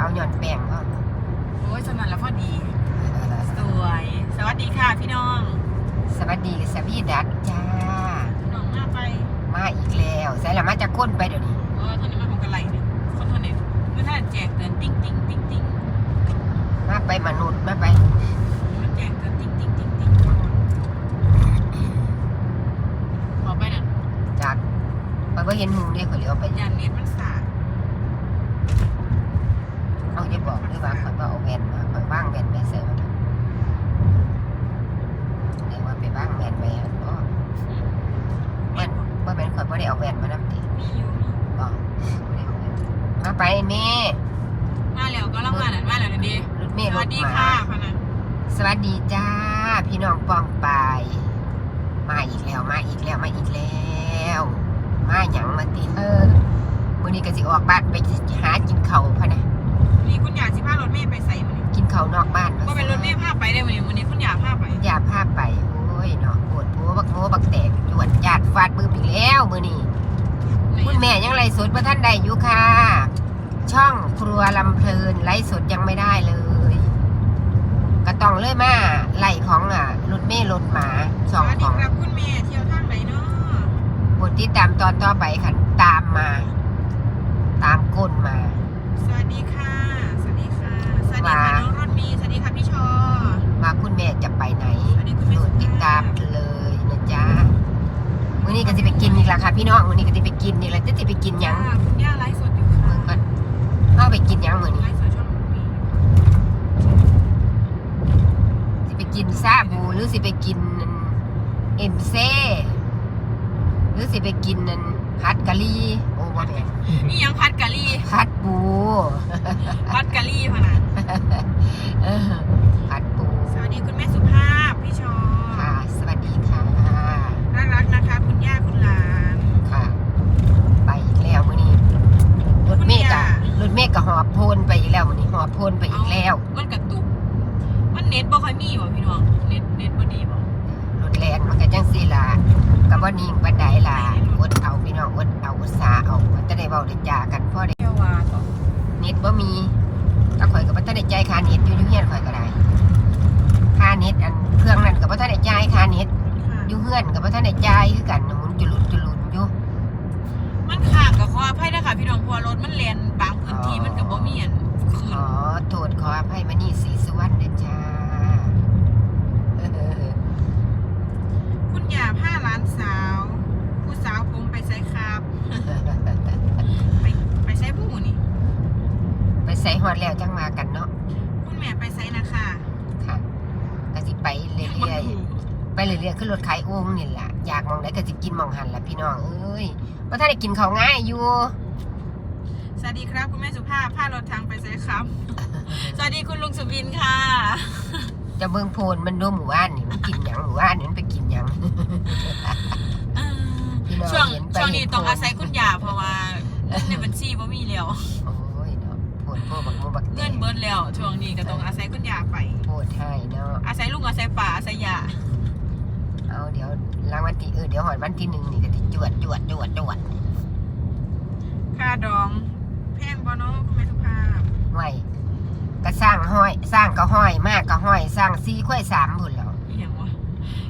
เอาหย่อนแป้งก็โอ้ยสนั่นแล้วพอดี สวย สวัสดีค่ะพี่น้อง สวัสดีสวีดัสจ้า น้องมาไปมาอีกแล้วใส่ละมาจะค้นไปเดี๋ยวนี้เออท่านนี้มาของกันไหลเนี่ยคนท่านเนี่ยเมื่อท่านแจกเตือนติ้งติ้งติ้งติ้งมาไปมนุษย์มาไปมันแจกเตือนติ้งติ้งติ้งติ้งขอไปน่ะจากไปว่าเห็นหุงเรียกเขาเรียกไปยันเน็ตมันสาด เอา จะบอกหรือว่าเขาก็เอาแว่นมาเขาว่างแว่นไปใส่มาเรียกว่าไปว่างแว่นไปอะก็มีบ่ว่าเป็นคนไม่ได้เอาแว่นมานับทีมีอยู่มีบอกบ่ได้เอาแว่นมาไปเมมาแล้วก็ละมานั่นมาแล้วเดี๋ยวดีรถเมสล์รวัถสดีมาค่ะพะนสวัสดีจ้า พี่น้องปองไปายมาอีกแล้วมาอีกแล้วมาอีกแล้ว มาหยังมาติเออวันนี้ก็สิออกบ้านไปหากินเขาวพะนะ นี่คุณอยากสิพารถเมย์ไปใส่มันนี่กินเขาวนอกบ้านก็เป็นรถเมย์พาไปได้วันนี้วันนี้คุณอยากพาไปอย่าพาไปโอ้ยเนาะปวดหัวบักโมบักแตกจวดจาดฟาดมืออีกแล้วมือนี้คุณแม่ยังไลฟ์สดประท่านใดอยู่ค่ะ ช่องครัวลำเพลินไลฟ์สดยังไม่ได้เลยก็ต้องเลยมาไล่ของอะรถเมล์รถหมาสสองวัสขดีองครับคุณแม่เที่ยวทางไหนเนาะบทที่ตามตอนต่อไปค่ะตามมา ตามก้นมา สวัสดีค่ะ สวัสดีค่ะ สวัสดีค่ะ ว่า น้องรถมี สวัสดีค่ะพี่ชอ ว่าคุณแม่จะไปไหน สวัสดีคุณแม่ โปรดติดตามเลยนะจ๊ะ วันนี้ก็จะไปกินอีกและค่ะพี่น้องวันนี้ก็จะไปกินอีกแล้วจะจะไปกินหยังค่ะคุณย่าไลฟ์สดอยู่ค่ะมึงก็เข้าไปกินหยังมือไลนี้ฟ์สดช่องรถมีสิไปกินซาบูหรือสิไปกินเอ็มเซ่หรือสิไปกินนั่นพัดกะลีโอ้บ่แม่นนี่ยังพัดกะลี่พัดบูพัดกะลี่พะนะเออพัดบูสวัสดีคุณแม่สุภาพ พี่ชอ ค่ะ สวัสดีค่ะ น่ารักนะคะ คุณย่าคุณหลาน ค่ะ ไปอีกแล้วมื้อนี้รถเมฆ อะรถเมฆก็หอบโพนไปอีกแล้วมื้อนี้หอบโพนไปอีกแล้ว มันกระตุก มันเน็ตบ่ค่อยมีบ่พี่น้อง เน็ตเน็ตบ่ดีบ่รถแลนมันก็จังซี่ล่ะก็บ่นิ่งปานใดล่ะอดเอาพี่น้องอดเอาอุตสาห์เอามันจะได้เว้าได้จากันพอได้เที่ยววาต่อเน็ตบ่มีก็ข่อยก็บ่ทันได้จ่ายค่าเน็ตอยู่อยู่เฮือนข่อยก็ได้ค่าเน็ตอันเครื่องนั้นก็บ่ทันได้จ่ายค่าเน็ตค่ะอยู่เฮือนก็บ่ทันได้จ่ายคือกันหมุนจุลุนจุลุนอยู่ มันขาดกับข ออภัยนะคะพี่น้องเพราะว่ารถมันแล่นบางพื้นที่มันก็บ่มีอันคืขนอโทษขออภัยมานี่สีสุวรรณเด้อจ้าคุณยาผ้าร้านสาว ผู้สาวผมไปใส่ครับ ไปไปใส่ผู้นี่ ไปใส่ฮอดแล้วจังมากันเนาะคุณแม่ไปใส่นะคะค่ะก็สิไปเรื่มันอยถูกๆไปเรื่อยๆขึ้นรถขายโอ่งนี่ล่ะอยากมองไหนก็สิกินมองหันล่ะพี่น้องเอ้ย ว่าถ้าได้กินข้าวง่ายอยู่ สวัสดีครับคุณแม่สุภาพผ้ารถทางไปใส่ครับ สวัสดีคุณลุงสุบินค่ะ จะเบิ่งโพนมันดูหมู่บ้านนี่มันกินหยังหมู่บ้านนี่มันไปกินหยัง พี่น้องช่วงเห็นไปช่วงนี้เห็นต้องโพสต์อาศัยคุณยาเพราะว่าเงินในบัญชีบ่มีแล้วโอ้ยเนาะโพดโพบักโมบักแตเงินเบิดแล้วช่วงนี้ก็ต้องอาศัยคุณยาไป โพดให้เนาะอาศัยลุงอาศัยป่าอาศัยยาเอาเดี๋ยว รางวัลที่เออเดี๋ยวหอดวันที่หนึ่งนี่ก็สิจวดจวดจวดจวดค่าดองแพงบ่เนาะคุณแม่สุภาพไว้ก็สร้างห้อย สร้างก็ห้อยมากก็ห้อย สร้างซีค่อยสามพุ่นแล้วอีหยังวะ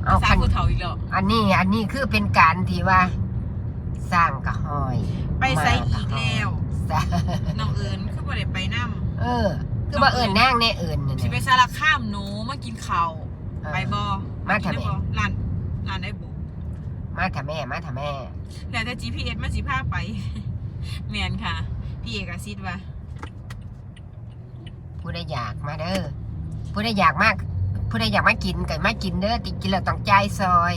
เอาสาคันผู้เฒ่าอีกแล้วอันนี้อันนี้คือเป็นการที่ว่า สร้างก็ห้อยไปใส่อีกแล้วสร้างน้องเอิญคือบ่ได้ไปนำเออ คือว่าเอิญนางแน่เอิญนี่สิไปนะสารคามหนูมากินข้าวเออไปบ่มาทำไมกินได้บ่ร้านร้านได้บ่ มาถ้าแม่มาถ้าแม่ แล้วแต่ GPS มันสิพาไป แม่นค่ะ พี่เอกสิทธิ์ว่าผู้ใดอยากมาเด้อผู้ใดอยากมาก ผู้ใดอยากมากินก็มากินเด้อติกินแล้วต้องจ่ายซอย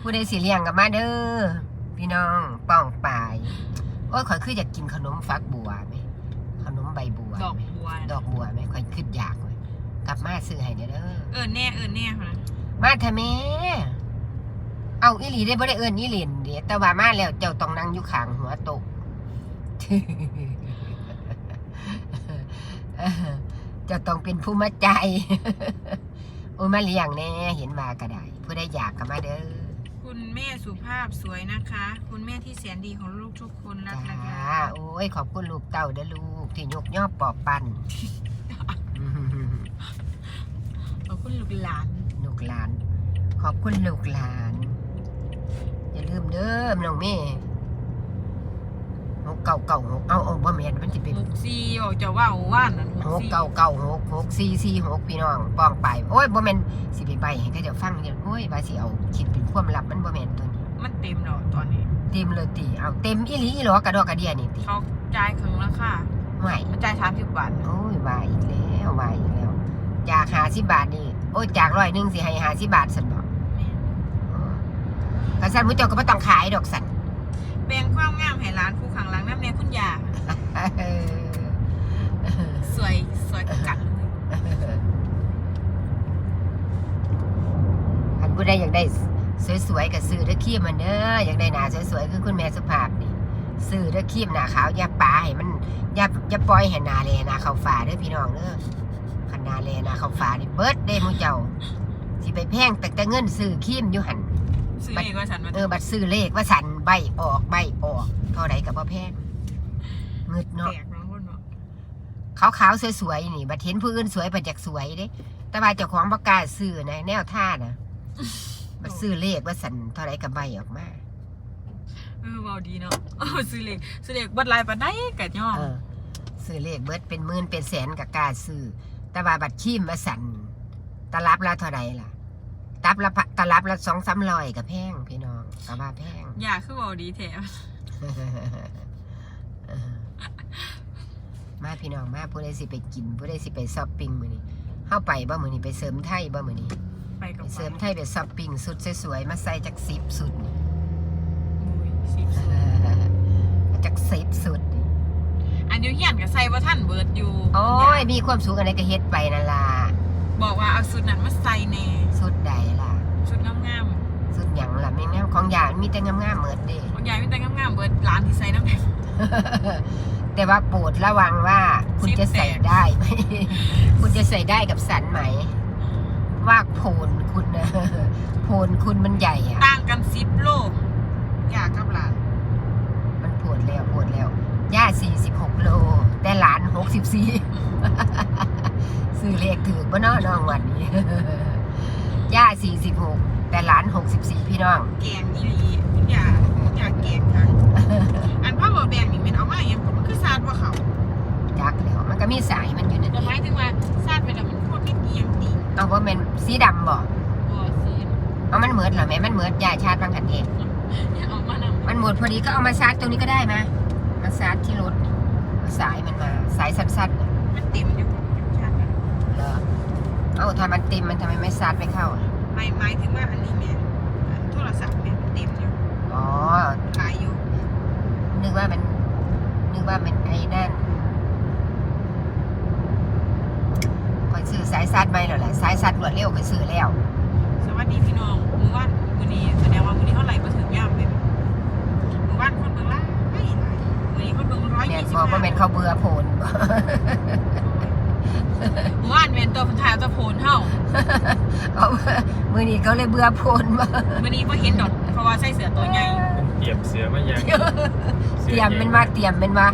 ผู้ใดสิเลี้ยงก็มาเด้อพี่น้องป้องปายโอ้ยข่อยคืออยากกินขนมฟักบัวไหมขนมใบบัวดอกไหมบัวดอกบัวไหมข่อยคืออยากเลยกลับมาซื้อให้เด้อเด้อเอิญแน่เอิญแน่ค่ะมาเถอะแม่ เอาอีหลีได้บ่ได้เอิ้นอีเหรียญเด้แต่ว่ามาแล้วเจ้าต้องนั่งอยู่ข้างหัวโต๊ะเจ้าต้องเป็นผู้มาใจายโอ้ยมาเลี้ยงแน่เห็นว่าก็ได้ผู้ใดอยากก็มาเด้อผู้คุณแม่สุภาพสวยนะคะ คุณแม่ที่แสนดีของลูกทุกคนรักจ้านะคะโอ้ยขอบคุณลูกเต่าเด้อลูกที่ยกย่อปอบปันขอบคุณลูกหลาน ลูกหลาน ขอบคุณลูกหลานอย่า ลืมเด้อน้องเม่หกเก่าเก่าหกเอาเอาบ่แม่นมันสิเป็นหกซีออกจะว่าว่านนั่นหกซีเก่าเก่าหกหกสี่สี่หกพี่น้องป้องไปโอ้ยบ่แม่นสิไปใบให้เขาเจะฟังเดี๋ยวโอ้ยว่าสิเอาคิดเป็นความลับมันบ่แม่นตัวนี้ มันเต็มแล้วตอนนี้เต็มเลยติเอาเต็มอีหลีอีหลอกระดอกกระเดียนี่ติเขาจ่ายครึ่งแล้วค่ะไม่มันจ่ายสามสิบบาทโอ้ยว่าอีกแล้วว่าอีกแล้วจากหาสิบาทนี่โอ้ยจากร้อยหนึ่งสิให้หาสิบาทสัน บอกกระสันมุจเจ้าก็ไม่ต้องขายดอกสันแบ่งความงามให้ร้านผู้ขังหลังน้ำเนี่ยคุณยาเออสวยสวยกัดเลยอันผู้ใดอยากได้สวยๆกับซื้อเด้อคีมมันเด้ออยากได้หนาสวยๆคือคุณแม่สุภาพนี่ซื้อเด้อคีมหนาขาวอย่าปาให้มันอย่าอย่าปล่อยให้หนาเลหนาขาวฟ้าเด้อพี่น้องเด้อคันหนาเลหนาขาวฟ้านี่เบิดเด้หมุเจ้าสิไปแพงแต่แต่เงินซื้อคีมอยู่หัน ซื้อเองว่าฉันมาเออบัตรซื้อเลขว่าสันใบออกใบออกเท่าไรกับพ่อแพงเงึดแปเนาะลกเนาะคนเนาะขาวๆสวยๆนี่บัตรเห็นผู้อื่นสวยบัตรจากสวยเด้แต่ว่าเจ้าของประกล้าซื้อนะแนวท่านะบัตรซื้อเลขว่าสันเท่าไรกับใบออกมาเออเบาดีเนาะเออซื้อเล็กซื้อเล็กบัดลายปันได้กัดย่อมเออซื้อเลขเบิดเป็นหมื่นเป็นแสนกับกล้าซื้อแต่ว่าบัตรชีมว่าสันตลับละเท่าไรล่ะ ตับละพะตลับละสองสามร้อยกับแพงพี่น้องกับว่าแพงอยากคือเบาดีแถมมาพี่น้องมาผู้ใดสิไปกินผู้ใดสิไปช้อปปิ้งมื้อนี้เฮาไปบ่มื้อนี้ไปเสริมไทยบ่มื้อนี้ไปไปกับเสริมไทยไปช้อปปิ้งสุดสวยๆมาใส่จักสิบสุดนี่อุ้ยสิบจักสิบสุดนี่อันอยูเฮียนกับใส่ว่าท่านเบิร์ดอยู่ โอ้ยมีความสุขอะไรก็เฮ็ดไปนั่นล่ะ บอกว่าเอาสุดนั้นมาใส่แน่สุดใดล่ะ ชุดงามสุดหยังล่ะแม่งามของยามีแต่งามๆเหมือนเด้ๆบางอย่างมีแต่งามๆเบิร์ดร้านที่ใส่น้ำแดง แต่ว่าโปรดระวังว่า คุณจะใส่ได้ไหม คุณจะใส่ได้กับสันไหม ว่าโพนคุณนะ โพนคุณมันใหญ่อะต่างกันสิบโลอยากกับหลานมันปวดแล้วปวดแล้ว ย่า 46 โล แต่หลาน 64 ซื้อเลขถือบ่เนาะน้องวันนี้ ย่า46แต่หลาน64พี่น้อง แกงอีหลีคุณยาคุณยาแกงค่ะ อันพ่อบอกแดงนี่มันเอามาอย่างผมมันคือซาดว่าเขาจักแล้วมันก็มีสายมันอยู่นั่นแต่เอหมายงถึงว่าซาดไปแล้วมันโคตรไม่เกียงตีเอาว่ามันสีดำบ่บัวซีนเอามันเหมือนเหรอแม่มันเหมือนยาชาติบางหันเองอย่าเอามานำมันหมดพอดีก็เอามาชาร์จตรงนี้ก็ได้มามาชาร์จที่รถเอาสายมันมาสายสั้นๆน่ะมันเต็มอยู่ชาดเหรอ เอาถ้ามันเต็มมันทำไมไม่ชาร์จไม่เข้าอะหมายหมายถึงว่าอันนี้แม่โทรศัพท์แม่มันเต็มอยู่อ๋อ ขายอยู่นึกว่ามัน นึกว่ามันไอ้นั่นคอยซื้อสายซัดไหมเหรอแหละสายซัดรวดเร็วคอยซื้อแล้ว สวัสดีพี่น้องมือว่านมือนี้แสดงว่ามือนี้เท่าไหร่มาถึงย่ำเลยมือว่านคนเมืองล่าไม่หลายมือนี้คนเมืองร้อยแม่นยี่สิบบอกว่าแม่นเขาเบื่อโผนบ่มือ ว่านเวนตัวพันทายตัวโพนเท่าเขามือนี้เขาเลยเบื่อโผนบ่มือนี้ก็เห็นดอกเพราะว่าใส่เสือตัวใหญ่เตรียมเสือมาอย่างเตรียมเป็นว่าเตรียมเป็นว่า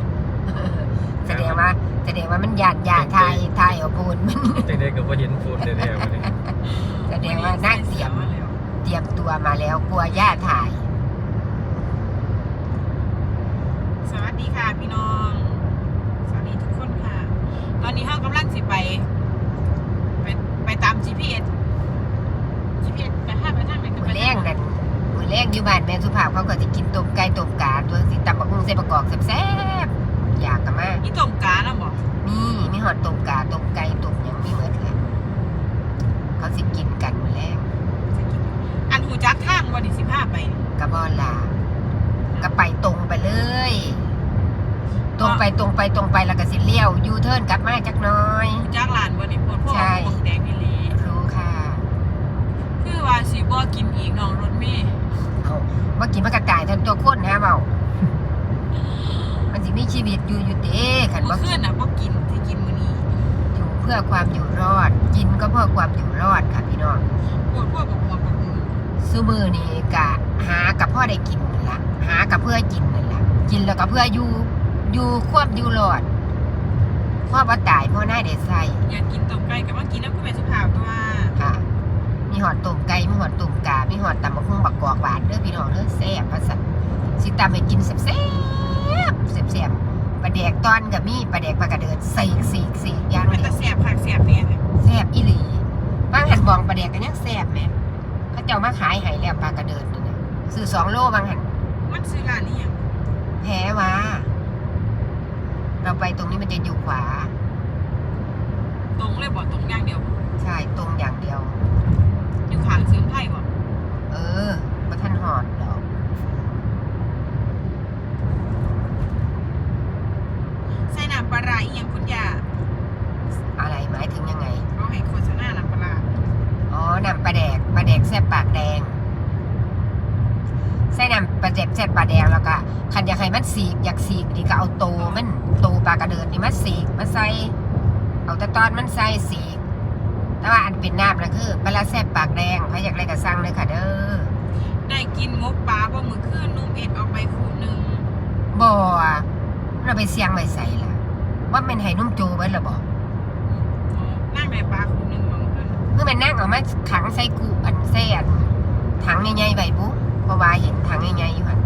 แสดงว่าแสดงว่ามันหยาดหยาดทายทายเอาโผนมันแต่เด็กก็บ่เห็นโฟนแท้ๆวันนี้แสดงว่านั่งเตรียมมาแล้วเตรียมตัวมาแล้วกลัวย่าถ่าย สวัสดีค่ะพี่น้อง สวัสดีทุกคนค่ะ ตอนนี้ห้างกำลังสิไป ไปไปตาม GPS GPS ไปห้าไปทางไหนกันมืไปอแรงนั่นมือแรงอยู่บ้านแม่สุภาพเขาก็จะกินต้มไก่ต้มกาตัวสิตำบักหุ่งใส่ประกอบแซ่บๆอยากกันมากนี่ต้มกาแล้วบอกมีมีหอดต้มกาต้มไก่ต้มหยังมีเหมือนเลยเขาสิกินกันมือแรงอันหูจักทางวันที่สิบห้าไปกระบอนลาก็ไปตรงไปเลย ตรงไปตรงไปตรงไปแล้วก็สิเลี้ยวยูเทิร์นกลับมาจักหน้อยจักหลานวันนี้พวกพวก ใช่ พวกแดงนี่ลี รู้ค่ะ คือว่าสีบ่กินอีกน้องรถเมย์ เอาว่ากินมันกระต่ายทันตัวคนนะเบามันสิมีชีวิตอยู่อยู่เด้ขัน เมื่ ว่า อคืนน่ะบ่กินที่กินมื้อนี้ อยู่เพื่อความอยู่รอด กินก็เพื่อความอยู่รอดค่ะพี่น้อง ปวดพวกบอกหัวบอกมือ ส ซูมือนี่กะหากับพ่อได้กินนั่นละหากับเพื่อกินนั่นละกินแล้วก็เพื่ออยู่ อยู่ควบอยู่รอดพ่อบ่ตายพ่อหน้าได้ใส่อยากกินต้มไก่กับว่ากินน้ำคุณแม่สุภาพตัวค่ะ มีหอดตุ่มไก่มีหอดตุ่มกามีหอดตำบักหุ่งบักกอกหวานเด้อพี่น้องเด้อแซ่บประสันสิตำให้กินแซ่บแซ่บแซ่บแซ่บปลาแดกตอนกับมีปลาแดกปลากระเดินสีกสีกสีกอย่างมันเดีจะยวแสบผักแสบเนี่ยนะแซ่บอีหลีบางหันบองปลาแดกกันยังแซ่บแหม่เขาเจ้ามาขายให้แล้วปลากระเดินนี่นะซื้อสองโลบางหันมันซื้อร้านนี้ยังแพ้ว่า เราไปตรงนี้มันจะอยู่ขวา ตรงเลยบ่ตรงอย่างเดียว ใช่ตรงอย่างเดียว อยู่ข้างเสริมไทยบ่เออมาท่านหอดดอกใส่น้ำปลาร้าอีหยังคุณยาอะไรหมายถึงยังไงเขาให้โฆษณาน้ำปลาร้าอ๋อนำปลาแดกปลาแดกแซ่บปากแดง ใส่นำปลาแดกแซ่บปลาแดงแล้วก็คันอยากให้มันสีกอยากสีกดีก็เอาโตมันโตปลากระเดินนี่มาสีกมาใส่เอาแต่ตอนมันใส่สีกแต่ว่าอันเป็นน้ำนะคือปลาแซ่บปากแดงใครอยากอะได้ก็สั่งเลยค่ะเด้อได้กินงบปลาบ่มือคืนนุ่มเอ็ดเอาไปคู่หนึ่งบ่อเราไปเสียงไว้ใส่ล่ะว่าเป็นไห้นุ่มโจเบิดละบ่นั่งได้ปลาคู่หนึ่งมามือคืนเมื่อมันนั่งเอามาขังใส่กูอันใส่อันถังใหญ่ๆไว้บุ เพราะว่าเห็นถังใหญ่ๆอยู่หั่น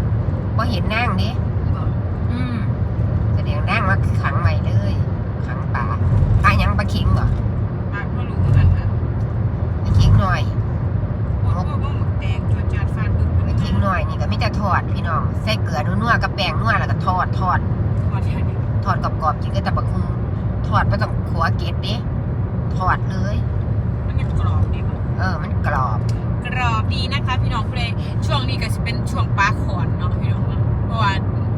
บ่เห็นนั่งเด้บ่อืมแสดงนั่งมาขังไว้เลยขังป่าปลาหยังปลาเค็งบ่ปลาบ่รู้คือกันค่ะปลาเค็งหน่อยโอ้โหบ่หมึกแดงจวดจาดฟาดบึ้งปลาเค็งหน่อยนี่ก็มีแต่ทอดพี่น้องใส่เกลือนัวๆกับแป้งนัวแล้วก็ทอดทอดทอดแค่นี้ทอดกรอบๆกินก็แต่บักฮุงทอดบ่ต้องขัวเกล็ดเด้ทอดเลยมันยังกรอบดีบ่เออมันกรอบก รอบดีนะคะพี่น้องเพลงช่วงนี้ก็จะเป็นช่วงปลาขอนเนาะพี่น้องเนาะเพราะว่า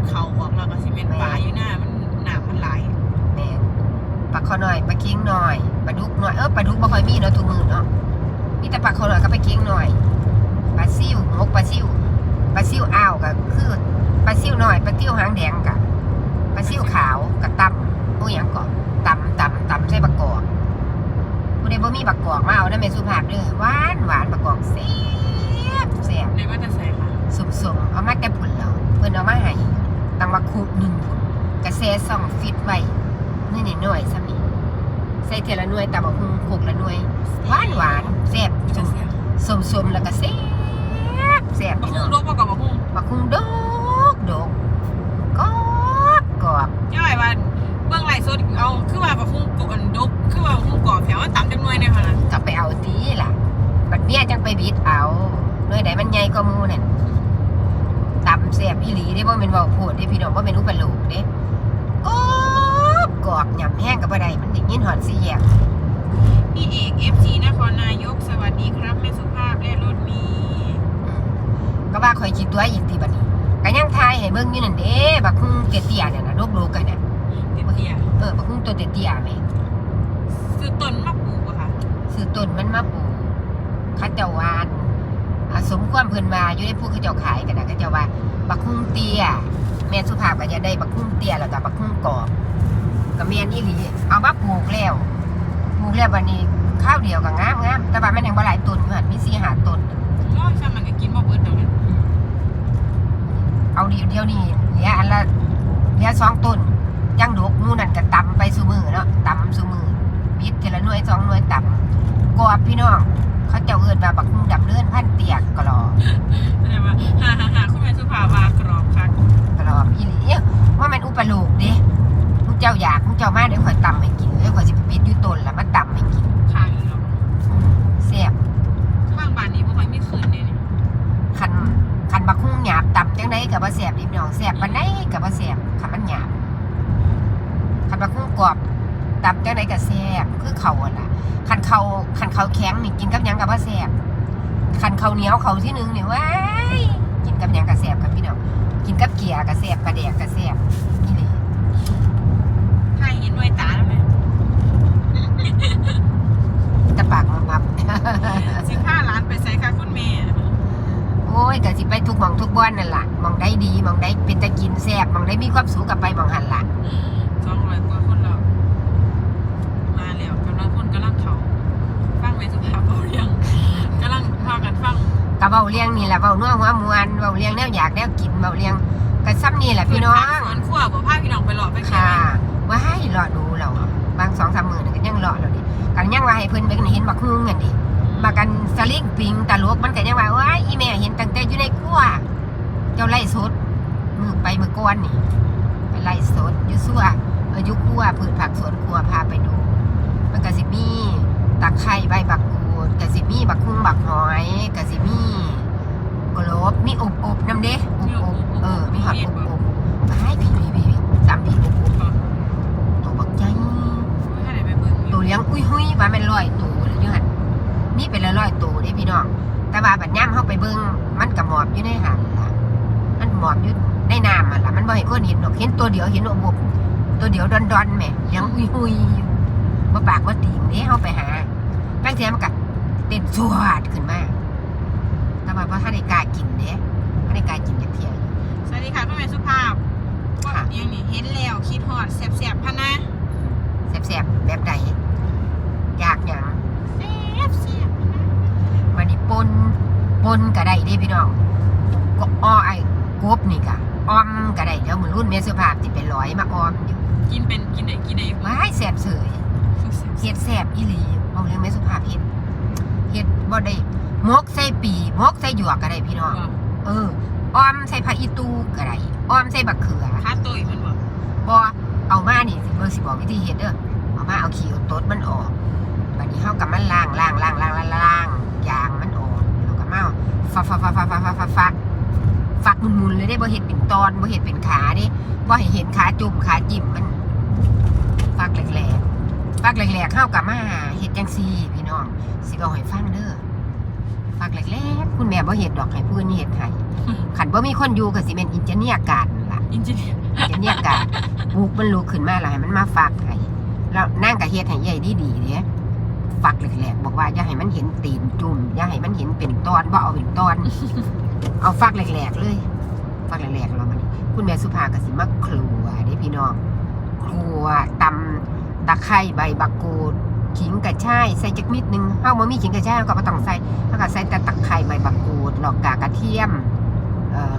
เขาออกแล้วก็สิเป็นปลาอยู่หน้ามันหนามันไหลายแม่นปลาคอหน่อยปลาเค็งหน่อยปลาดุกหน่อยเออปลาดุกบ่ค่อยมีเนาะทุกมือเนาะมีแต่ปลาคอหน่อยกับปลาเค็งหน่อยปลาซิ่วมกปลาซิ่วปลาซิ่วอ้าวก็คือปลาซิ่วหน่อยปลาซิ่วหางแดงกะปลาซิ่วขาวกับตำโอ้หยังก็ตำตำตำใส่บักกอกผู้ใดบ่มีบักกอก มาเอาได้แม่สุภาพเด้อหวานหวานบักกอกแซ่บแซ่บในว่าจะใส่ค่ะสมๆเอามาแต่ผุนแล้วเพิ่นเอามาให้ตังมาคูหนึ่งพุ่นกระแสส่องฟิตไว้นี่นี่หน่อยซ้ำนี่ใส่เทละหน่วยตาบักฮุงโขกละหน่วยหวานหวานแซ่บจะเสียสมสมๆแล้วก็แซ่บแซ่บบักพี่ฮุน้องงโลกประกอบบักฮุงบักฮุงดอกดอกกรอบกรอบย่อยว่าเบื้องไหลฟ์สดเอาคือว่าบักฮุง กอันดกคือว่าบักฮุงกรอบแถวว่าต่ำจังหน่วยเนี่ยค่ะนะก็ไปเอาตีล่ะ บัดเนี้ยจังไปบิดเอาหน่วยใดมันใหญ่กว่าหมู่นั่นตำแซ่บอีหลีเด้บ่แม่นเว้าโพดเด้พี่น้องบ่แม่นอุปโลกเด้กรอบกรอบยำแห้งก็บ่ได้มันได้ยินฮอดสี่แยกพี่เอก FG นครนายกสวัสดีครับแม่สุภาพและรถมีอืมก็ว่าคอยคิดตัวอีกทีบัดนี้ก็ยังทายให้เบิ่งอยู่นั่นเด้บักคุ้งเตี้ยๆเนี่ยนะลูกๆกันน่ะเตี้ยเออบักคุ้งตัวเตี้ยๆแม่ๆ ซื้อต้นมะปลูกอะค่ะ ซื้อต้นมันมาปลูกเขาเจ้าวานอ่าสมความเพิ่นมาอยู่ในผู้เขาเจ้าขายกันน่ะเขาเจ้าว่าบักคุ้งเตี้ยแม่สุภาพก็จะได้บักคุ้งเตี้ยแล้วก็บักคุ้งกรอบก็แม่นอีหลีเอามาปลูกแล้วปลูกแล้วบัดนี้ข้าวเดียวก็งามๆแต่ว่ามันยังบ่หลายต้นอยู่หั่นมี4 5ต้นโอ้ยช่างมันก็กินบ่เบิดดอกนั้นเอาเดียวเดียวนี่เหลืออันละเหลือสองต้นยังดกหมู่นั่นก็ตำไปสู่มือเนาะตำสู่มือ จละหน่วยสองหน่วยตำกรอบพี่น้อง เขาเจ้าเอิ้นมาบักมุงดับเลื่อนพันเตียกกรอบ แสดงว่าฮ่าฮ่าฮ่าคุณแม่สุภาพว่ากรอบค่ะ กรอบอีหลีเอ้ยว่ามันอุปโลกเด้ผู้เจ้าอยากผู้เจ้ามาเดี๋ยวข่อยตำให้กินเดี๋ยวข่อยสิไปบิดอยู่ต้นแล้วมาตำให้กิน ข้างอีกแล้ว แซ่บ ข้างบ้านนี้บ่ค่อยมีคืนเลยเนี่ย คันคันบักฮุงหยาบตำจังไดก็บ่แซ่บดิพี่น้องแซ่บปานใดก็บ่แซ่บคันมันหยาบคันบักฮุงกรอบตำจังไดก็แซ่บคือเขาอะล่ะคันเขาคันเขาแข็งนี่กินกับหยังก็บ่แซ่บคันเขาวเหนียวเขาที่หนึงนี่ว้ายกินกับหยังก็แซ่บครับพี่น้องกินกับเกียก็แซ่บปลาแดกก็แซ่บอีหลี ถ้าเห็นด้วยตาแล้วไหม แตะปากมันพับ สิบห้าล้านไปใส่ค่ะคุณแม่ โอ้ยก็สิไปทุกหมองทุกบ้านนั่นล่ะหมองได้ดีหมองได้เป็นตะกินแซ่บหมองได้มีความสุขกับไปหมองหันล่ะ สองร้อยกว่าคนแล้วมาแล้วกำลังคนกำลังเขาฟังแม่สุภาพเอาเรื่องกำลังพากันฟัง กับเบาเลี้ยงนี่แหละเบานัวหัวมวนเบาเลี้ยงแนวอยากแนวกินเบาเลี้ยงกระซ้ำนี่แหละพี่น้องสวนขั้วบ่พาพี่น้องไปหลอดไปค่ะว่าให้รอดูเราบางสองสามหมื่นก็ยังรอเราดิกันยังว่าให้เพิ่นไปเห็นบักฮุ้งกันดิมากันสลิงปิงตะลกมันก็ยังว่าว้ายอีแม่เห็นตั้งแต่อยู่ในครัวเจ้าไล่สดมือไปมือก้อนนี่ไปไล่สดอยู่ซั่วเอออยู่ครัวพืชผักสวนครัวพาไปดู มันก็สิมีตะไคร้ใบบักกู ดก็สิมีบักฮุ้งบักหอยก็สิมีกรอบมีอบอบๆน้ำเด้อบอบๆเออมีหอดอบอบๆไปพี่พี่พี่พี่สามพี่อบอบๆตัวบักใหญ่ถ้าไหนไปเบิ่งอตัยู่วเลี้ยงอุ้ยหุ้ยว่ามันลอยตัวเลยอยู่หันนี่เป็นละร้อยตัวเด้พี่น้องแต่ว่าบัดย่ำเข้าไปเบิ่งมันกับหมอบอยู่ในหันล่ะมันหมอบอยู่ในน้ำอะล่ะมันบ่เห็นคนเห็นดอกเห็นตัวเดียวเห็นอบอบตัวเดียวดอนๆแหม่เลี้ยงอุ้ยหุ้ยอยู่บ่ปากบ่ตีงเด้เข้าไปหาตั้งแต่มันก็ เต้นสวดขึ้นมาแต่ว่าบ่ทันได้กล้ากินเด้บ่ได้กล้ากินจักเที่ยอยู่สวัสดีค่ะพี่แม่สุภาพว่าค่ะยังนี่เห็นแล้วคิดฮอดแซ่บๆพะนะแซ่บๆแบบใดอยากหยังแซ่บแซ่บพะนะวันนี้ปนปนก็ได้เด้พี่น้องก็อ้อไอ้กบนี่ก็อ้อมก็ได้เดี๋ยวมือรุ่นเมสุภาพที่เป็นร้อยมาอ้อมอยู่กินเป็นกินได้กินได้ว้ายแสบเสยเฮ็ดแสบอีหลีบอกเรื่องเมสุภาพเฮ็ดเฮ็ด บ่ได้มกใส่ปีมกใส่หยวกก็ได้พี่น้อง เอออ้อมใส่ผักอีตูก็ได้อ้อมใส่บักเขือคาตุยมันบ่บ่เอามานี่สิเบิ่งสิบอกวิธีเฮ็ดเด้อเอามาเอาขี้เอาตดมันออกบัดนี้เฮากับมันล้างล้างล้างล้างล้างล้างยางมันออกแล้วก็มาฟักฟักฟักฟักฟักฟักฟักฟักฟักมุนๆเลยได้บ่เฮ็ดเป็นตอนบ่เฮ็ดเป็นขาเด้บ่ให้เห็นขาจุ่มขาจิ้มมันฟักแหลกๆฟักแหลกๆเฮากับมาเฮ็ดจังซี่พี่น้อง สิบอกให้ฟังเด้อฟักแหลกๆคุณแม่บ่เฮ็ดดอกให้ผู้อื่นเฮ็ดให้คันบ่มีคนอยู่ก็สิเป็นอินเจเนียร์การนั่นล่ะอินเจเนียร์เดี๋ยวเนี่ยกะปลูกมันลุกขึ้นมาแล้วให้มันมาฝักให้แล้วนั่งกับเฮ็ดให้ใหญ่ดีดีๆเนี่ยฝักแหลกๆบอกว่าอย่าให้มันเห็นตีนจุ่มอย่าให้มันเห็นเป็นตอนบ่เอาเป็นตอน เอาฝักแหลกๆเลยฝักแหลกๆแล้วมันคุณแม่สุภากสิมาครัวเด้พี่น้องครัวตำตะไคร้ใบบักกูด ขิงกระชายใส่จักนิดนึงเฮาบ่มีขิงกระชายเฮาก็บ่ต้องใส่เฮาก็ใส่แต่ตะไคร้ใบบักกูดหลอกกากระเทียมเอ่อ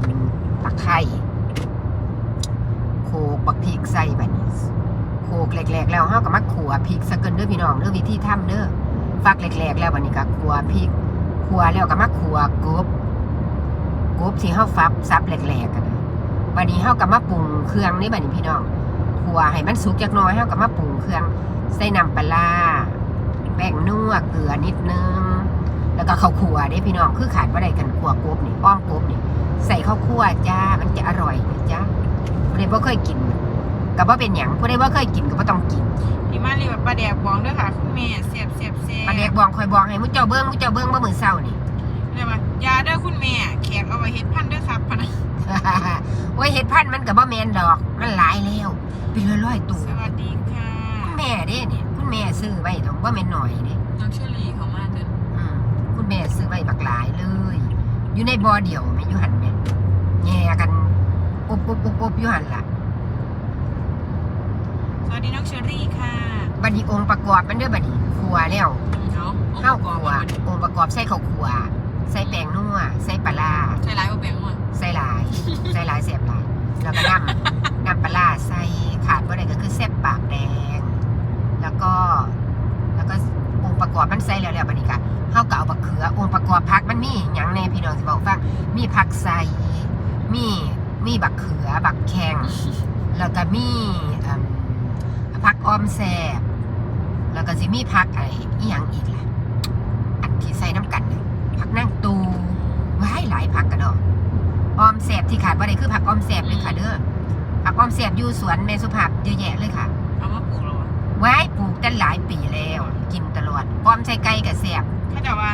ตะไคร้โขลกบักพริกใส่แบบนี้โขลกแหลกๆแล้วเฮาก็มาขัวพริกซะเกินเด้อพี่น้องเด้อวิธีทำเด้อฟักแหลกๆแล้วบัดนี้ก็ขัวพริกขัวแล้วก็มาขัวกบกบที่เฮาฟับซับแหลกๆกันบัดนี้เฮาก็มาปรุงเครื่องนี่บัดนี้พี่น้องขัวให้มันสุกจักหน่อยเฮาก็มาปรุงเครื่อง ใส่น้ำปลาร้าแป้งนัวเกลือนิดนึง แล้วก็ข้าวคั่วเด้พี่น้องคือขาดบ่ได้กันขัวกบนี่อ้อมกบนี่ใส่ข้าวคั่วจ้ามันจะอร่อยนะจ้าผู้ใดบ่เคยกินก็บ่เป็นหยังผู้ใดบ่เคยกินก็บ่ต้องกินพี่มาเลยแบบปลาแดกบองด้วยค่ะคุณแม่แซ่บแซ่บแซ่บปลาแดกบองคอยบองให้มุเจ้าเบิ่งมุเจ้าเบิ่งบ่มื้อเช้านี่เรียกว่ายาเด้อคุณแม่แขกเอาไว้เฮ็ดพันธุ์เด้อครับพะนะโอ้ยเห็ดพันธุ์มันก็บ่แม่นดอกมันหลายแล้วเป็นร้อยๆตัว ม่เด้เนี่ยคุณแม่ซื้อไว้ต้องบ่แม่นน้อยเด้น้องเชอรี่เขามาเด้ออืมคุณแม่ซื้อไว้บักหลายเลย อยู่ในบ่อเดียวแม่อยู่หั่นแม่แย่กันอบอบอบอบอยู่หั่นล่ะสวัสดีน้องเชอรี่ค่ะบัดนี้องค์ประกอบมันเด้อบัดนี้ครัวแล้วเขาข้าวกคอรัวองค์ประกอบใส่ข้าวครัวใส่แป้งนัวใส่ปลาร้าใช่ร้ายว่าแบงค์ว่ะใส่หลายใส่หลายเสียบหลายแล้วก็น้ำน้ำปลาร้าใส่ขาดว่าอะไรก็คือแซ่บปากแดง แล้วก็แล้วก็องค์ประกอบมันใส่แล้วแล้วบัดนี้ค่ะเฮาก็เอาบักเขือองค์ประกอบผักมันมีหยังแน่พี่น้องสิบอกฟังมีผักใส่มีมีบักเขือบักแข้งแล้วก็มีอืมผักออมแซ่บแล้วก็สิมีผักอะไรอีหยังอีกล่ะอันที่ใส่น้ำกันน่ะผักนั่งตูว้ายหลายผักกระดอกออมแสบที่ขาดว่าได้คือผักออมแสบเลยค่ะเด้อผักออมแสบอยู่สวนแม่สุภาพเยอะแยะเลยค่ะเอามาปลูกแล้วอะไว้ปลู กตั้งหลายปีแล้ว กินตลอดออมใส่ไก่กับแสบถ้าจะว่า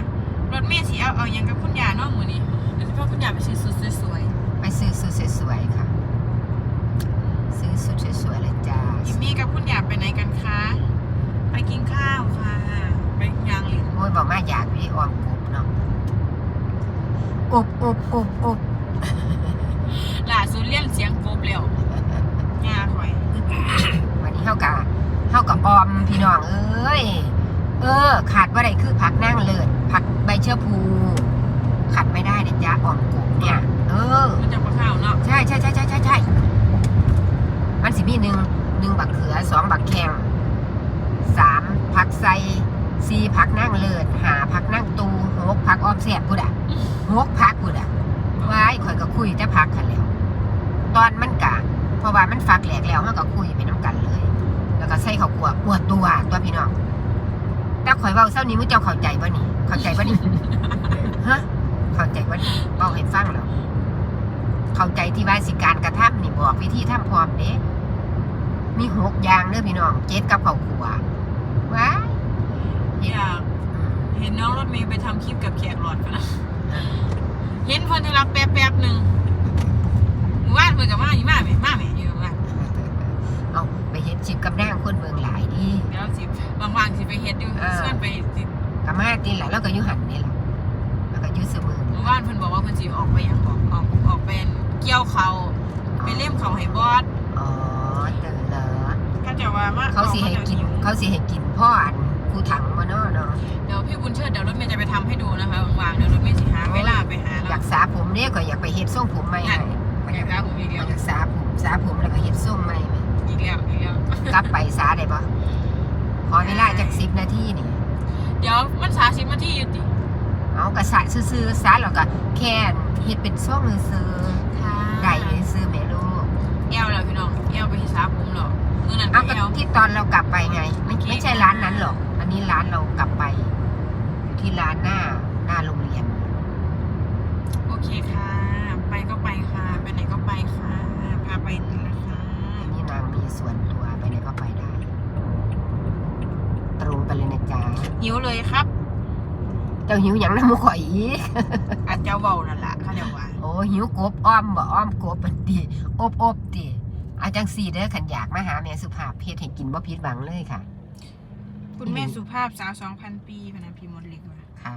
รถเมล์สีเอาเอาหยังกับคุณยาเนาะมื้อนี้เดี๋ยวจะพาคุณยาไปซื้อสุดสวยไปซื้อสุดสวยๆค่ะ ซื้อสุดสวยๆเลยจ้าๆยิมมี่กับคุณยาไปไหนกันคะ ไปกินข้าวค่ะ ไปยางหลินโอ้ยบอกมาอยากอยู่ที่ออมกบเนาะอบอบอบอบล่าสุดเลี้ยนเสียงกบแล้วยาข่อยวันนี้เฮากะ เฮากับออมพี่น้องเอ้ย เออ ขาดว่าไรคือผักนั่งเลิศผักใบเชื้อพูขัดไม่ได้นะจ๊ะอ่อมกบเนี่ย เออมันจะปลาข้าวเนาะใช่ใช่ใช่ใช่ใช่ใช่มันสิมีหนึ่งหนึ่งบักเขือสองบักแข้งสามผักไซสี่ผักนั่งเลิศหาผักนั่งตูหกผักออมแซ่บพุดอะหกผักพุดอะว้ายข่อยก็คุยแต่ผักกันแหล้ว ตอนมันกะเพราะว่ามันฟักแหลกแล้วมันก็คุยไปน้ำกันเลยแล้ว ก็ใส่ข้าวกลัวอวดตัวตัวพี่น้องแต่ข่อยเว้าเศร้านี้มึงเจ้าเข้าใจป่ะนี่เข้าใจป่ะนี่ฮะเข้าใจป่ะนี่เว้าให้ฟังแล้วเข้าใจที่ว่าสิการกระทำนี่บอกวิธีทำพร้อมเด้มีหกอย่างเด้อพี่น้องเจ็ดกับข้าวขัวว้ายอยากอืมเห็นน้องรถเมย์ไปทำคลิปกับแขกหลอดกันนะเห็นคนที่รักแป๊บแป๊บๆหนึ่งหมู่บ้านเพิ่นกับมาอยู่มาไหมมาไหมอยู่ว่าเอา ไปเฮ็ดชิปกับนางคนเมืองหลายดีเดี๋ยวสิว่างๆสิไปเฮ็ดอยู่เออส่วนไปสิกับมาตีนแหละแล้วก็อยุหันนี่แหละแล้วก็อยุสมือหมู่บ้านเพิ่นบอกว่าเพิ่นสิออกไปหยังออกออกออกเป็นเกี่ยวเขาไปเล่มเขาให้บอสอ๋อเตือนเหรอก็จะว่ามาเขาสิให้กินออเขาสิให้กินพ่ออันผู้ถังมาเนาะเนาะเดี๋ยวพี่บุญเชิดเดี๋ยวรถเมย์จะไปทำให้ดูนะคะว่างๆเดี๋ยวรถเมย์สิหาเวลาไปหาอแล้ยาวกสาผมเนี่ยก็อยากไปเฮ็ดทรงผมใหม่ให้อยากได้ผมอีกอแล้วยากสาผมสาผมแล้วก็เฮ็ดทรงใหม่ไหมอีก แล้วอีกแล้วกลับไปสาได้ปะพอเวลาจากสิบนาทีนี่ เดี๋ยวมันสาชิมาที่อยู่ติเอากระสะซื้อๆซะแล้วก็แค่เฮ็ดเป็นซ่องซื้อๆได้ซื้อแม่ลูกแอลแล้วพี่น้องแอลไปที่สาผมหรอกเมื่อนั้นเอาไปกับแอลที่ตอนเรากลับไปไงไม่ไม่ใช่ร้านนั้นหรอก อันนี้ร้านเรากลับไป อยู่ที่ร้านหน้าหน้าโรงเรียน โอเคค่ะ ไปก็ไปค่ะ ไปไหนก็ไปค่ะ พาไปนี่แหละค่ะ อันนี้นางมีส่วนตัวไปไหนก็ไปได้ ตรงไปเลยนะจ๊ะ หิวเลยครับ เจ้าหิวหยังน้ำมูกข่อยอีกอันเจ้าเบานั่นแหละเขาเรียกว่าโอ้หิวกบอ้อมบ่อ้อมกบปันติอบอบติเอาจังสี่เด้อขันอยากมาหาแม่สุภาพเพชรให้กินบ่ผิดหวังเลยค่ะ คุณแม่สุภาพสาวสองพันปีพนันพิมพ์มดเล็กว่าค่ะ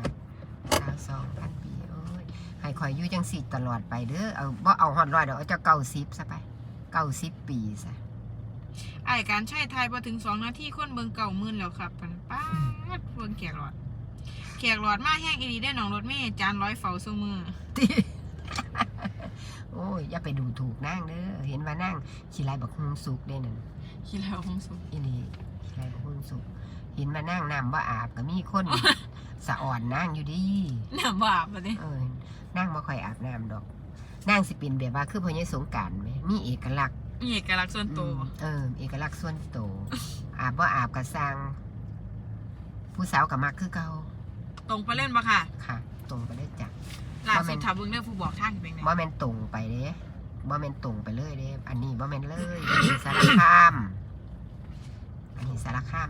สาวสองพันปีโอ้ยให้ข่อยอยู่จังสี่ตลอดไปเด้อเอาบ่เอาฮอดร้อยดอกเอาเจ้าเก้าสิบซะไปเก้าสิบปีซะไอการใช้ไทยพอถึงสองนาทีคนเบิงเก่ามื่นแล้วครับพันป้า ดเบิงแขกหลอดแขกหลอดมาแห้งอีดีได้หนองรถเมย์จานร้อยเฝ้าซูมือติโอ้ยอย่าไปดูถูกนางเด้อเห็นว่านั่งขี้ไรบักฮุงสุกเด้นั่นคิดแล้วคงสุดอีนี่ขี้ไรบักฮุงสุกเห็นมานั่งน้ำว่าอาบก็มีคนสะอ่อนนั่งอยู่ดีน้ำบาปเลยเออนั่งบ่ค่อยอาบน้ำดอกนั่งสิเป็นแบบว่าคือพ่อใหญ่สงกรารไหมมีเอกลักษณ์มีเอกลักษณ์ส่วนตัวอืมเออเอกลักษณ์ส่วนตัวอาบว่าอาบกระซัง ผู้สาวกับมักคือเก่าตรงไปเล่นปะค่ะค่ะ ตรงไปเลยจ้ะล่าว่าแม่สุดนถามเบิ้งเรื่องผู้บอกทางเป็นไงบ่แม่นตรงไปเด้บ่แม่นตรงไปเลยเด้อันนี้บ่แม่นเลยอันนี้สารคาม อันนี้สารคาม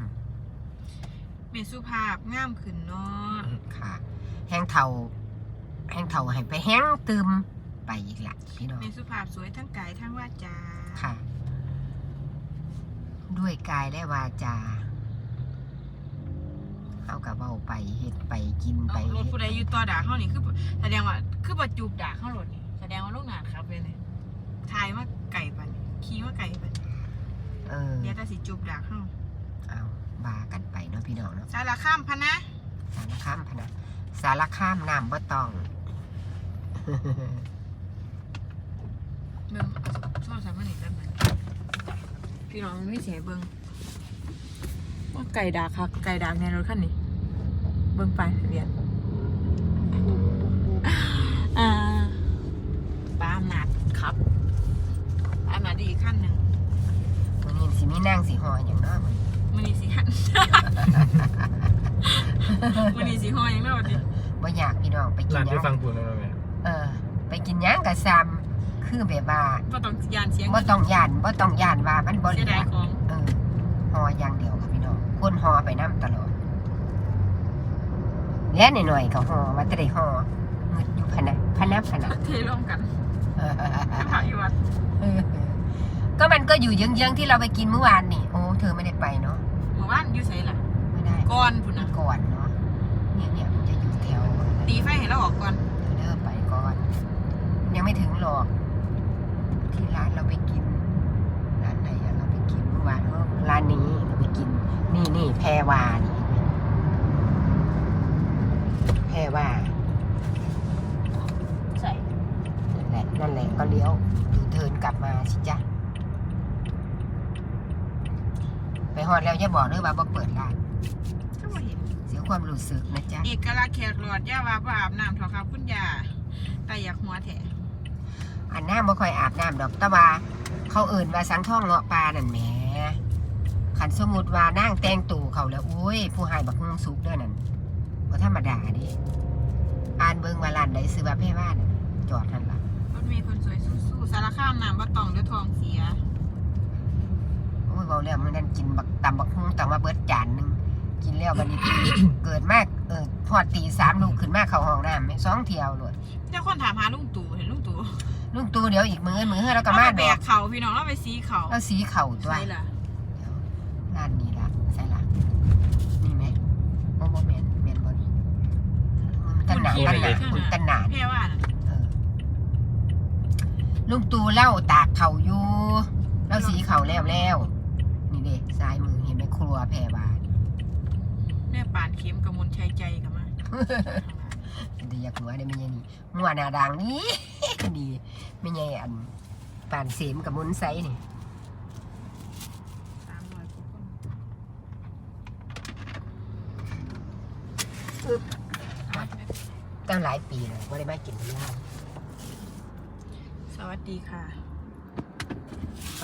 เมสุภาพงามขึ้นเนาะค่ะ แห้งเทาแห้งเทาให้ไปแห้งตึมไปอีกละพี่น้องเมสุภาพสวยทั้งกายทั้งวาจา ค่ะ ด้วยกายและวาจา เอากับเว้าไปเฮ็ดไปกินไปเอารถเฮ็ดผู้ใดอยู่ต่อด่าเขานี่คือแสดงว่าคือประจูบด่าเขารถนี่แสดงว่าลูกหนาดครับเลยเนี่ยทายว่าไก่ปันขี่ว่าไก่ปันเออเดี๋ยวแต่สิจูบด่าเขาเอาบากันไปเนาะพี่น้องเนาะสารข้ามพะนะสารคามพะนะสารคามน้ำบ่ต้องเบิ้งชอบสามพันอีกแล้วมันพี่น้องไม่เสียเบิ้งว่า ไก่ด่าคักไก่ด่าในรถคันนี้ เบิ้งไปทะเบียนอ่าปาล์มนัดครับปาล์มนัดอีกขั้นหนึ่งวันนี้สิมีนางสิหออย่างเนาะมื้อนี้มันนี่สีหันมันนี่สีห้อยยังไงวะดิบ่อยากพี่น้องไปกินร้านหที่ยังฟังปูนแล้วแม่เออ ไปกินหยังกับซ้ำคือแบบว่าก็ต้องยานเสียงบ่ต้องย่านบ่ต้องย่านว่ามันบ่เหเสีลืยดายอของเออหออย่างเดียว ค่ะพี่น้องคนหอไปน้ำตลอดแล้วหน่อยๆก็หอว่าจะได้หอมึดอยู่พะนะพะนะพะนะเทร่วมกันเออพระอยู่วัดก็มันก็อยู่เยื้องๆที่เราไปกินเมื่อวานนี่ โอ้เธอไม่ได้ไปเนาะหมู่บ้านอยู่ไสล่ะไม่ได้ก่อนพุ่นนะก่อนเนาะเนี่ยเนี่ยมันจะอยู่แถวตีไฟให้เราออกก่อนเดินไปก่อนยังไม่ถึงหรอกที่ร้านเราไปกิน ร้านไหนอะเราไปกินเมื่อวานเออร้านนี้เรา ไปกิน นี่นี่แพรวานี่แพรวาใส่นั่นแหละนั่นแหละก็เลี้ยวยูเทินกลับมาสิจ๊ะไปหอดแล้วอย่าบอกเนื้อว่าบ่เปิดร้านเสียความรู้สึกนะจ๊ะเอกลักษณ์แขกลอดย่าว่าบ่อาบน้ำเถอะครับคุณยาแต่อยากหัวแถอันน้ำบ่ค่อยอาบน้ำดอกตะวาเขาเอื่นว่าสังท่องเลาะปลานั่นแหม ขันสมมุติว่านั่งแต่งตู่เขาแล้วโอ้ย ผู้ให้บักฮุงสุกเด้อนั่นบ่ธรรมดาเดิอ่านเบิ่งว่าร้านใดซื้อว่าแพ่บ้านน่ะจอดนั่นล่ะรถเมย์คนสวยสู้ๆสารข้ามน้ำบ่ต้องเดี๋ยวทองเสียโอ้ยเบาแล้วมื้อนั้นกินบักตำบักฮุงตำมาเบิดจานหนึงกินแล้วบัดนี้ เกิดมากเออพอดตีสามลูกขึ้นมาเข้าห้องน้ำแม่งสองเที่ยวเลยเจ้าคนถามหาลุงตู่เห็นลุงตู่ลุงตู่เดี๋ยวอีกมื้อมื้อเฮาแล้วก็เรามาไปดแบอกกเขาพี่น้องเราไปซีเขาแล้วสีเข่าตัว ใช่ล่ะ เดี๋ยวร้านนี้ละใช่ละนี่ไหมโอ้โมแมนแมนบอนี่มันตัน หนาตันหนาคุณตันหนาแพ่ว่าน่ะเออลุงตูเล่าตากเขาอยู่เล่าสีเขาแล้วแล้วนี่เด็ซ้ายมือเห็นไหมครัวแพรบาทแม่ป่านเข็มกระมวลชัยใจกันมาเดียกหัวได้ไม่ใช่นี่มัวหนาดังนี่ดีไม่ใช่อันปานเสมกับมุนไซนี่อยกว่าคน ตั้งหลายปีเลยไม่ได้มากินที่ร้านสวัสดีค่ะไป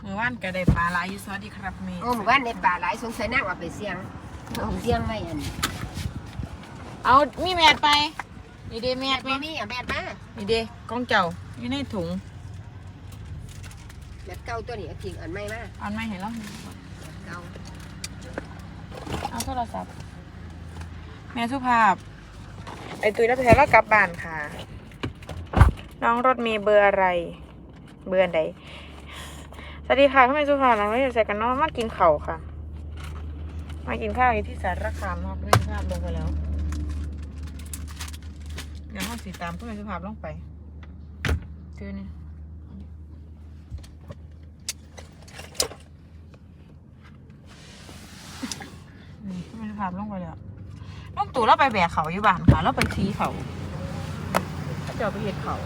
เมื่อวานก็ได้ปลาหลายอยู่สวัสดีครับเมย์โอ้หมู่บ้านในป่าหลายสงสัยนั่งเอาไปเสียงเอาเสียงไม่อันเอามีแมดไป นี่เด้แมแม่ดไหมไม่มีอะแม่มานี่เด้กล้องเจ้าอยู่ในถุงแม่เก่าตัวนี้เอาทิ้งอันไม่มาเอันไม่เห็นแล้วเก่าเอาโทรศัพท์แม่สุภาพ ไอตุยรับแท้แล้วกลับบ้านค่ะ น้องรถมีเบอร์อะไร เบอร์ใดสวัสดีค่ะคุณแม่สุภาพหลังไม่ใส่กันนอนมากินเข่าค่ะ มากินข้าวอยู่ที่สารคามครับคุณแม่สุภาพลงไปแล้วเดี๋ยวห้องสีตามคุณแม่สุภาพลงไปซื้อนี่นี่คุณแม่สุภาพลงไปแล้ว ต้องตู่เราไปแบกเขาอยู่บ้านค่ะเราไปชี้เขาเจ้าไปเห็ดเขา